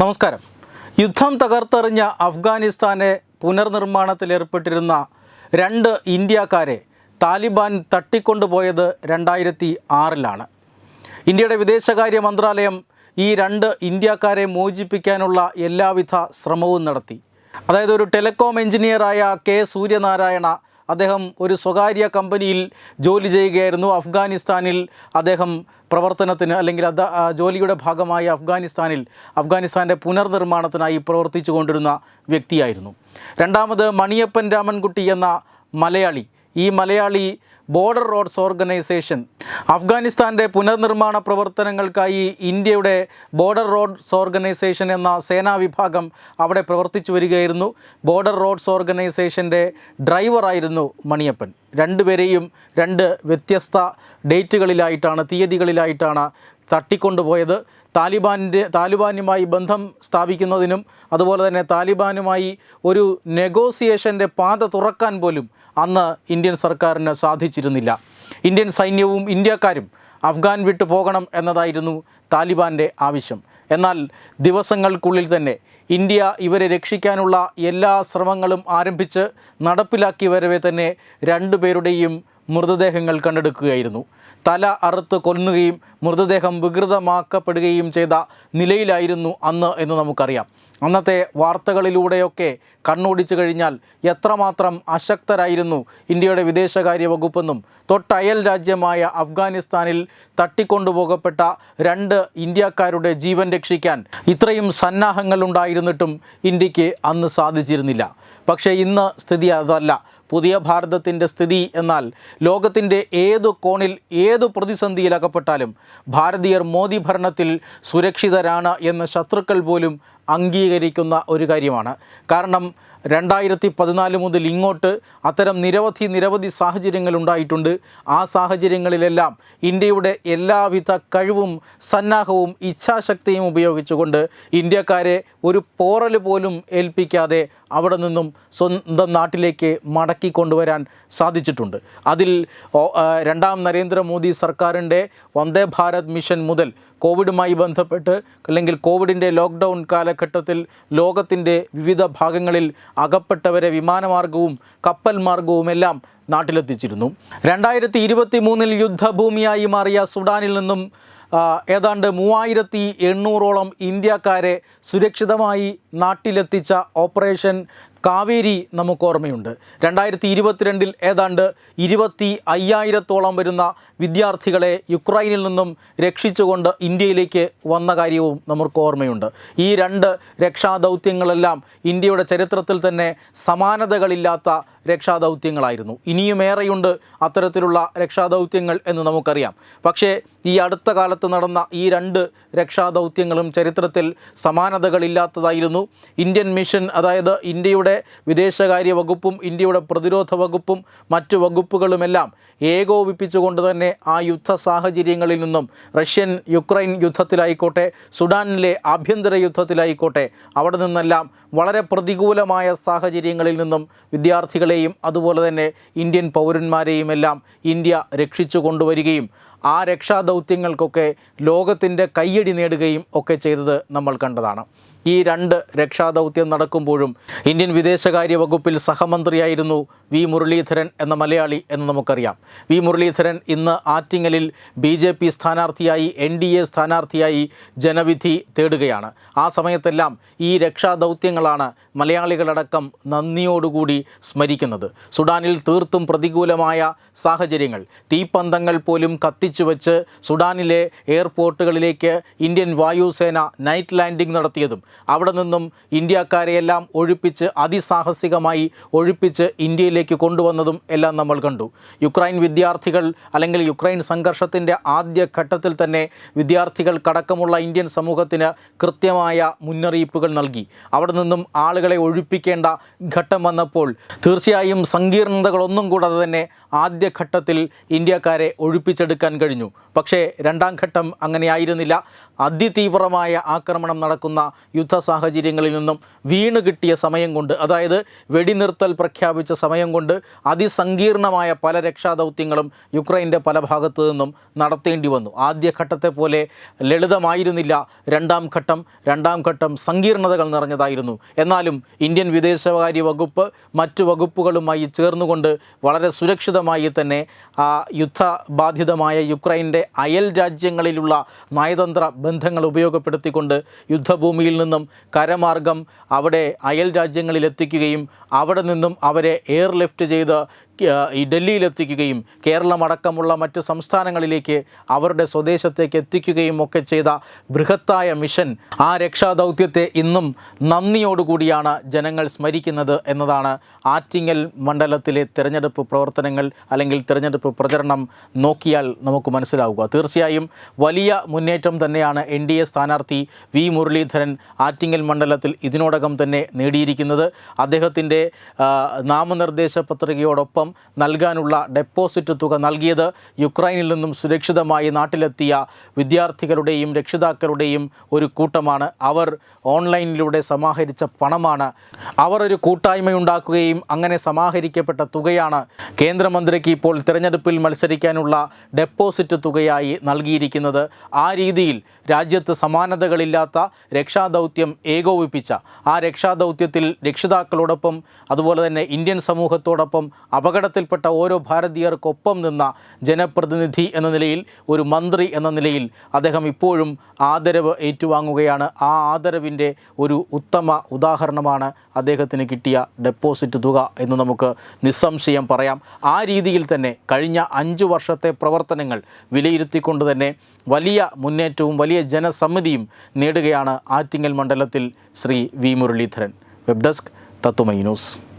നമസ്കാരം. യുദ്ധം തകർത്തെറിഞ്ഞ അഫ്ഗാനിസ്ഥാനെ പുനർനിർമ്മാണത്തിലേർപ്പെട്ടിരുന്ന രണ്ട് ഇന്ത്യക്കാരെ താലിബാൻ തട്ടിക്കൊണ്ടുപോയത് രണ്ടായിരത്തി ആറിലാണ് ഇന്ത്യയുടെ വിദേശകാര്യ മന്ത്രാലയം ഈ രണ്ട് ഇന്ത്യക്കാരെ മോചിപ്പിക്കാനുള്ള എല്ലാവിധ ശ്രമവും നടത്തി. അതായത് ഒരു ടെലികോം എഞ്ചിനീയറായ കെ സൂര്യനാരായണ അദ്ദേഹം ഒരു സ്വകാര്യ കമ്പനിയിൽ ജോലി ചെയ്യുകയായിരുന്നു. അഫ്ഗാനിസ്ഥാനിൽ അദ്ദേഹം പ്രവർത്തനത്തിന് അല്ലെങ്കിൽ അത് ജോലിയുടെ ഭാഗമായി അഫ്ഗാനിസ്ഥാനിൽ അഫ്ഗാനിസ്ഥാന്റെ പുനർനിർമ്മാണത്തിനായി പ്രവർത്തിച്ചു കൊണ്ടിരുന്ന വ്യക്തിയായിരുന്നു. രണ്ടാമത് മണിയപ്പൻ രാമൻകുട്ടി എന്ന മലയാളി. ഈ മലയാളി ബോർഡർ റോഡ്സ് ഓർഗനൈസേഷൻ. അഫ്ഗാനിസ്ഥാന്റെ പുനർനിർമ്മാണ പ്രവർത്തനങ്ങൾക്കായി ഇന്ത്യയുടെ ബോർഡർ റോഡ്സ് ഓർഗനൈസേഷൻ എന്ന സേനാ വിഭാഗം അവിടെ പ്രവർത്തിച്ചു വരികയായിരുന്നു. ബോർഡർ റോഡ്സ് ഓർഗനൈസേഷന്റെ ഡ്രൈവറായിരുന്നു മണിയപ്പൻ. രണ്ടുപേരെയും രണ്ട് വ്യത്യസ്ത ഡേറ്റുകളിലായിട്ടാണ് തീയതികളിലായിട്ടാണ് തട്ടിക്കൊണ്ടുപോയത്. താലിബാനിന്റെ താലിബാനുമായി ബന്ധം സ്ഥാപിക്കുന്നതിനും അതുപോലെ തന്നെ താലിബാനുമായി ഒരു നെഗോസിയേഷന്റെ പാത തുറക്കാൻ പോലും അന്ന് ഇന്ത്യൻ സർക്കാരിന് സാധിച്ചിരുന്നില്ല. ഇന്ത്യൻ സൈന്യവും ഇന്ത്യക്കാരും അഫ്ഗാൻ വിട്ടു പോകണം എന്നതായിരുന്നു താലിബാന്റെ ആവശ്യം. എന്നാൽ ദിവസങ്ങൾക്കുള്ളിൽ തന്നെ ഇന്ത്യ ഇവരെ രക്ഷിക്കാനുള്ള എല്ലാ ശ്രമങ്ങളും ആരംഭിച്ച് നടപ്പിലാക്കി വരവെ തന്നെ രണ്ടുപേരുടെയും മൃതദേഹങ്ങൾ കണ്ടെടുക്കുകയായിരുന്നു. തല അറുത്ത് കൊല്ലുകയും മൃതദേഹം വികൃതമാക്കപ്പെടുകയും ചെയ്ത നിലയിലായിരുന്നു അന്ന് എന്ന് നമുക്കറിയാം. അന്നത്തെ വാർത്തകളിലൂടെയൊക്കെ കണ്ണോടിച്ചു കഴിഞ്ഞാൽ എത്രമാത്രം അശക്തരായിരുന്നു ഇന്ത്യയുടെ വിദേശകാര്യ വകുപ്പെന്നും തൊട്ടയൽ രാജ്യമായ അഫ്ഗാനിസ്ഥാനിൽ തട്ടിക്കൊണ്ടുപോകപ്പെട്ട രണ്ട് ഇന്ത്യക്കാരുടെ ജീവൻ രക്ഷിക്കാൻ ഇത്രയും സന്നാഹങ്ങൾ ഉണ്ടായിരുന്നിട്ടും ഇന്ത്യയ്ക്ക് അന്ന് സാധിച്ചിരുന്നില്ല. പക്ഷേ ഇന്ന് സ്ഥിതി അതല്ല. പുതിയ ഭാരതത്തിന്റെ സ്ഥിതി എന്നാൽ ലോകത്തിന്റെ ഏത് കോണിൽ ഏത് പ്രതിസന്ധിയിൽ അകപ്പെട്ടാലും ഭാരതീയർ മോദി ഭരണത്തിൽ സുരക്ഷിതരാണ് എന്ന് ശത്രുക്കൾ പോലും അംഗീകരിക്കുന്ന ഒരു കാര്യമാണ്. കാരണം രണ്ടായിരത്തി പതിനാല് മുതൽ ഇങ്ങോട്ട് അത്തരം നിരവധി നിരവധി സാഹചര്യങ്ങൾ ഉണ്ടായിട്ടുണ്ട്. ആ സാഹചര്യങ്ങളിലെല്ലാം ഇന്ത്യയുടെ എല്ലാവിധ കഴിവും സന്നാഹവും ഇച്ഛാശക്തിയും ഉപയോഗിച്ചുകൊണ്ട് ഇന്ത്യക്കാരെ ഒരു പോറൽ പോലും ഏൽപ്പിക്കാതെ അവിടെ നിന്നും സ്വന്തം നാട്ടിലേക്ക് മടക്കി കൊണ്ടുവരാൻ സാധിച്ചിട്ടുണ്ട്. അതിൽ രണ്ടാം നരേന്ദ്രമോദി സർക്കാരിന്റെ വന്ദേ ഭാരത് മിഷൻ മുതൽ കോവിഡുമായി ബന്ധപ്പെട്ട് അല്ലെങ്കിൽ കോവിഡിന്റെ ലോക്ക്ഡൗൺ കാലഘട്ടത്തിൽ ലോകത്തിന്റെ വിവിധ ഭാഗങ്ങളിൽ അകപ്പെട്ടവരെ വിമാനമാർഗവും കപ്പൽ മാർഗവുമെല്ലാം നാട്ടിലെത്തിച്ചിരുന്നു. രണ്ടായിരത്തി ഇരുപത്തി മൂന്നിൽ യുദ്ധഭൂമിയായി മാറിയ സുഡാനിൽ നിന്നും ഏതാണ്ട് മൂവായിരത്തി എണ്ണൂറോളം ഇന്ത്യക്കാരെ സുരക്ഷിതമായി നാട്ടിലെത്തിച്ച ഓപ്പറേഷൻ കാവേരി നമുക്ക് ഓർമ്മയുണ്ട്. രണ്ടായിരത്തി ഇരുപത്തിരണ്ടിൽ ഏതാണ്ട് ഇരുപത്തി അയ്യായിരത്തോളം വരുന്ന വിദ്യാർത്ഥികളെ യുക്രൈനിൽ നിന്നും രക്ഷിച്ചുകൊണ്ട് ഇന്ത്യയിലേക്ക് വന്ന കാര്യവും നമുക്ക് ഓർമ്മയുണ്ട്. ഈ രണ്ട് രക്ഷാദൗത്യങ്ങളെല്ലാം ഇന്ത്യയുടെ ചരിത്രത്തിൽ തന്നെ സമാനതകളില്ലാത്ത രക്ഷാദൗത്യങ്ങളായിരുന്നു. ഇനിയുമേറെയുണ്ട് അത്തരത്തിലുള്ള രക്ഷാദൗത്യങ്ങൾ എന്ന് നമുക്കറിയാം. പക്ഷേ ഈ അടുത്ത കാലത്ത് നടന്ന ഈ രണ്ട് രക്ഷാദൗത്യങ്ങളും ചരിത്രത്തിൽ സമാനതകളില്ലാത്തതായിരുന്നു. ഇന്ത്യൻ മിഷൻ അതായത് ഇന്ത്യയുടെ വിദേശകാര്യ വകുപ്പും ഇന്ത്യയുടെ പ്രതിരോധ വകുപ്പും മറ്റു വകുപ്പുകളുമെല്ലാം ഏകോപിപ്പിച്ചുകൊണ്ട് തന്നെ ആ യുദ്ധ സാഹചര്യങ്ങളിൽ നിന്നും റഷ്യൻ യുക്രൈൻ യുദ്ധത്തിലായിക്കോട്ടെ സുഡാനിലെ ആഭ്യന്തര യുദ്ധത്തിലായിക്കോട്ടെ അവിടെ നിന്നെല്ലാം വളരെ പ്രതികൂലമായ സാഹചര്യങ്ങളിൽ നിന്നും വിദ്യാർത്ഥികളെയും അതുപോലെ തന്നെ ഇന്ത്യൻ പൗരന്മാരെയുമെല്ലാം ഇന്ത്യ രക്ഷിച്ചു കൊണ്ടുവരികയും ആ രക്ഷാദൗത്യങ്ങൾക്കൊക്കെ ലോകത്തിന്റെ കയ്യടി നേടുകയും ഒക്കെ ചെയ്തത് നമ്മൾ കണ്ടതാണ്. ഈ രണ്ട് രക്ഷാദൗത്യം നടക്കുമ്പോഴും ഇന്ത്യൻ വിദേശകാര്യ വകുപ്പിൽ സഹമന്ത്രിയായിരുന്നു വി മുരളീധരൻ എന്ന മലയാളി എന്ന് നമുക്കറിയാം. വി മുരളീധരൻ ഇന്ന് ആറ്റിങ്ങലിൽ ബി ജെ പി സ്ഥാനാർത്ഥിയായി എൻ ഡി എ സ്ഥാനാർത്ഥിയായി ജനവിധി തേടുകയാണ്. ആ സമയത്തെല്ലാം ഈ രക്ഷാദൗത്യങ്ങളാണ് മലയാളികളടക്കം നന്ദിയോടുകൂടി സ്മരിക്കുന്നത്. സുഡാനിൽ തീർത്തും പ്രതികൂലമായ സാഹചര്യങ്ങൾ. തീപ്പന്തങ്ങൾ പോലും കത്തിച്ചു വച്ച് സുഡാനിലെ എയർപോർട്ടുകളിലേക്ക് ഇന്ത്യൻ വായുസേന നൈറ്റ് ലാൻഡിംഗ് നടത്തിയതും അവിടെ നിന്നും ഇന്ത്യക്കാരെയെല്ലാം ഒഴിപ്പിച്ച് അതിസാഹസികമായി ഒഴിപ്പിച്ച് ഇന്ത്യയിലേക്ക് കൊണ്ടുവന്നതും എല്ലാം നമ്മൾ കണ്ടു. യുക്രൈൻ വിദ്യാർത്ഥികൾ അല്ലെങ്കിൽ യുക്രൈൻ സംഘർഷത്തിന്റെ ആദ്യഘട്ടത്തിൽ തന്നെ വിദ്യാർത്ഥികൾക്കടക്കമുള്ള ഇന്ത്യൻ സമൂഹത്തിന് കൃത്യമായ മുന്നറിയിപ്പുകൾ നൽകി. അവിടെ നിന്നും ആളുകളെ ഒഴിപ്പിക്കേണ്ട ഘട്ടം വന്നപ്പോൾ തീർച്ചയായും സങ്കീർണതകളൊന്നും കൂടാതെ തന്നെ ആദ്യഘട്ടത്തിൽ ഇന്ത്യക്കാരെ ഒഴിപ്പിച്ചെടുക്കാൻ കഴിഞ്ഞു. പക്ഷേ രണ്ടാം ഘട്ടം അങ്ങനെയായിരുന്നില്ല അതിതീവ്രമായ ആക്രമണം നടക്കുന്ന യുദ്ധ സാഹചര്യങ്ങളിൽ നിന്നും വീണ് കിട്ടിയ സമയം കൊണ്ട് അതായത് വെടിനിർത്തൽ പ്രഖ്യാപിച്ച സമയം കൊണ്ട് അതിസങ്കീർണമായ പല രക്ഷാദൗത്യങ്ങളും യുക്രൈന്റെ പല ഭാഗത്തു നിന്നും നടത്തേണ്ടി വന്നു. ആദ്യഘട്ടത്തെ പോലെ ലളിതമായിരുന്നില്ല. രണ്ടാം ഘട്ടം രണ്ടാം ഘട്ടം സങ്കീർണതകൾ നിറഞ്ഞതായിരുന്നു. എന്നാലും ഇന്ത്യൻ വിദേശകാര്യ വകുപ്പ് മറ്റു വകുപ്പുകളുമായി ചേർന്നുകൊണ്ട് വളരെ സുരക്ഷിതമായി തന്നെ ആ യുദ്ധബാധിതമായ യുക്രൈന്റെ അയൽ രാജ്യങ്ങളിലുള്ള നയതന്ത്ര ബന്ധങ്ങൾ ഉപയോഗപ്പെടുത്തിക്കൊണ്ട് യുദ്ധഭൂമിയിൽ നിന്നും കരമാർഗം അവിടെ അയൽ രാജ്യങ്ങളിൽ എത്തിക്കുകയും അവിടെ നിന്നും അവരെ എയർ എയർലിഫ്റ്റ് ചെയ്ത് ഈ ഡൽഹിയിലെത്തിക്കുകയും കേരളമടക്കമുള്ള മറ്റ് സംസ്ഥാനങ്ങളിലേക്ക് അവരുടെ സ്വദേശത്തേക്ക് എത്തിക്കുകയും ഒക്കെ ചെയ്ത ബൃഹത്തായ മിഷൻ ആ രക്ഷാദൗത്യത്തെ ഇന്നും നന്ദിയോടുകൂടിയാണ് ജനങ്ങൾ സ്മരിക്കുന്നത് എന്നതാണ് ആറ്റിങ്ങൽ മണ്ഡലത്തിലെ തിരഞ്ഞെടുപ്പ് പ്രവർത്തനങ്ങൾ അല്ലെങ്കിൽ തിരഞ്ഞെടുപ്പ് പ്രചരണം നോക്കിയാൽ നമുക്ക് മനസ്സിലാവുക. തീർച്ചയായും വലിയ മുന്നേറ്റം തന്നെയാണ് എൻ ഡി എ സ്ഥാനാർത്ഥി വി മുരളീധരൻ ആറ്റിങ്ങൽ മണ്ഡലത്തിൽ ഇതിനോടകം തന്നെ നേടിയിരിക്കുന്നത്. അദ്ദേഹത്തിന്റെ നാമനിർദ്ദേശ പത്രികയോടൊപ്പം നൽകാനുള്ള ഡെപ്പോസിറ്റ് തുക നൽകിയത് യുക്രൈനിൽ നിന്നും സുരക്ഷിതമായി നാട്ടിലെത്തിയ വിദ്യാർത്ഥികളുടെയും രക്ഷിതാക്കളുടെയും ഒരു കൂട്ടമാണ്. അവർ ഓൺലൈനിലൂടെ സമാഹരിച്ച പണമാണ്. അവർ ഒരു കൂട്ടായ്മയുണ്ടാക്കുകയും അങ്ങനെ സമാഹരിക്കപ്പെട്ട തുകയാണ് കേന്ദ്രമന്ത്രിക്ക് ഇപ്പോൾ തിരഞ്ഞെടുപ്പിൽ മത്സരിക്കാനുള്ള ഡെപ്പോസിറ്റ് തുകയായി നൽകിയിരിക്കുന്നത്. ആ രീതിയിൽ രാജ്യത്ത് സമാനതകളില്ലാത്ത രക്ഷാദൗത്യം ഏകോപിപ്പിച്ച ആ രക്ഷാദൗത്യത്തിൽ രക്ഷിതാക്കളോടൊപ്പം അതുപോലെ തന്നെ ഇന്ത്യൻ സമൂഹത്തോടൊപ്പം അപകടത്തിൽപ്പെട്ട ഓരോ ഭാരതീയർക്കൊപ്പം നിന്ന ജനപ്രതിനിധി എന്ന നിലയിൽ ഒരു മന്ത്രി എന്ന നിലയിൽ അദ്ദേഹം ഇപ്പോഴും ആദരവ് ഏറ്റുവാങ്ങുകയാണ്. ആ ആദരവിന്റെ ഒരു ഉത്തമ ഉദാഹരണമാണ് അദ്ദേഹത്തിന് കിട്ടിയ ഡെപ്പോസിറ്റ് തുക എന്ന് നമുക്ക് നിസ്സംശയം പറയാം. ആ രീതിയിൽ തന്നെ കഴിഞ്ഞ അഞ്ച് വർഷത്തെ പ്രവർത്തനങ്ങൾ വിലയിരുത്തിക്കൊണ്ട് തന്നെ വലിയ മുന്നേറ്റവും ജനസമ്മതിയും നേടുകയാണ് ആറ്റിങ്ങൽ മണ്ഡലത്തിൽ Shri V Muraleedharan. Web desk തത്തുമൈ ന്യൂസ്.